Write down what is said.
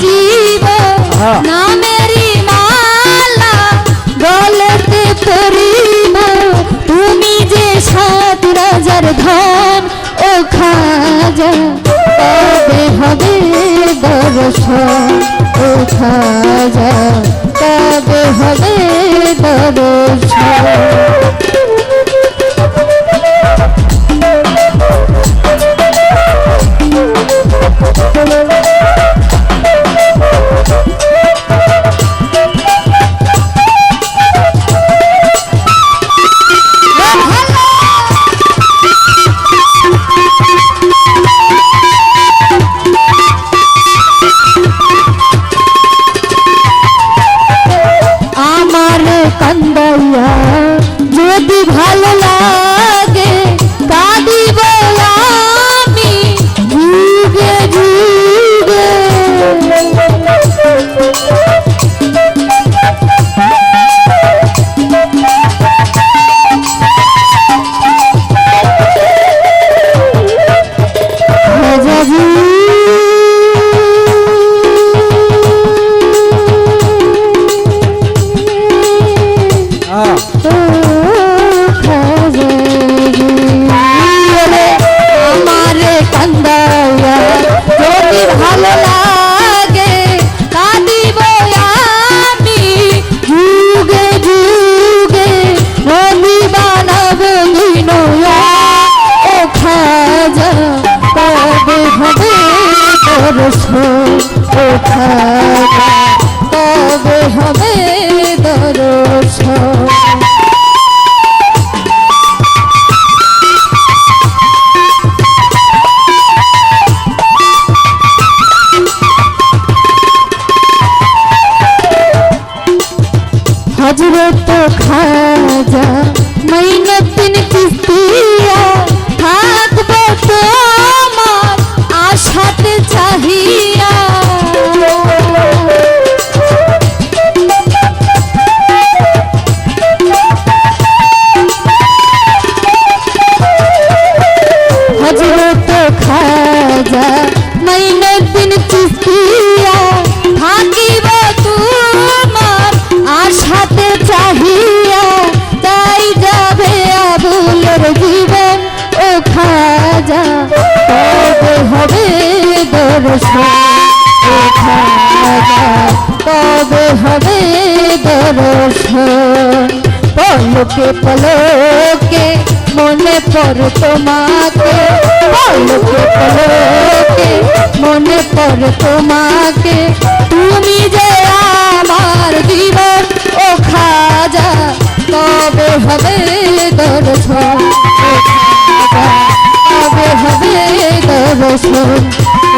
সাজিব হ্যাঁ। নামেরি মালা গলেতে পরিব তুমি যে সাত রাজার ধন ও খাজা তবে হবে দর্শন ও খাজা। তবে হবে দর্শন। আমার দর্শন ও খাজা কবে হবে দর্শন হজরত খাজা মাইনতিন কিস্তিয়া খাজা কবে হবে দর্শন খাজা কবে হবে দর্শন। পলকে পলকে মনে পর তোমাকে। পলকে পলকে মনে পর তোমাকে। তুমি যে আমার জীবন ও খাজা। দর্শন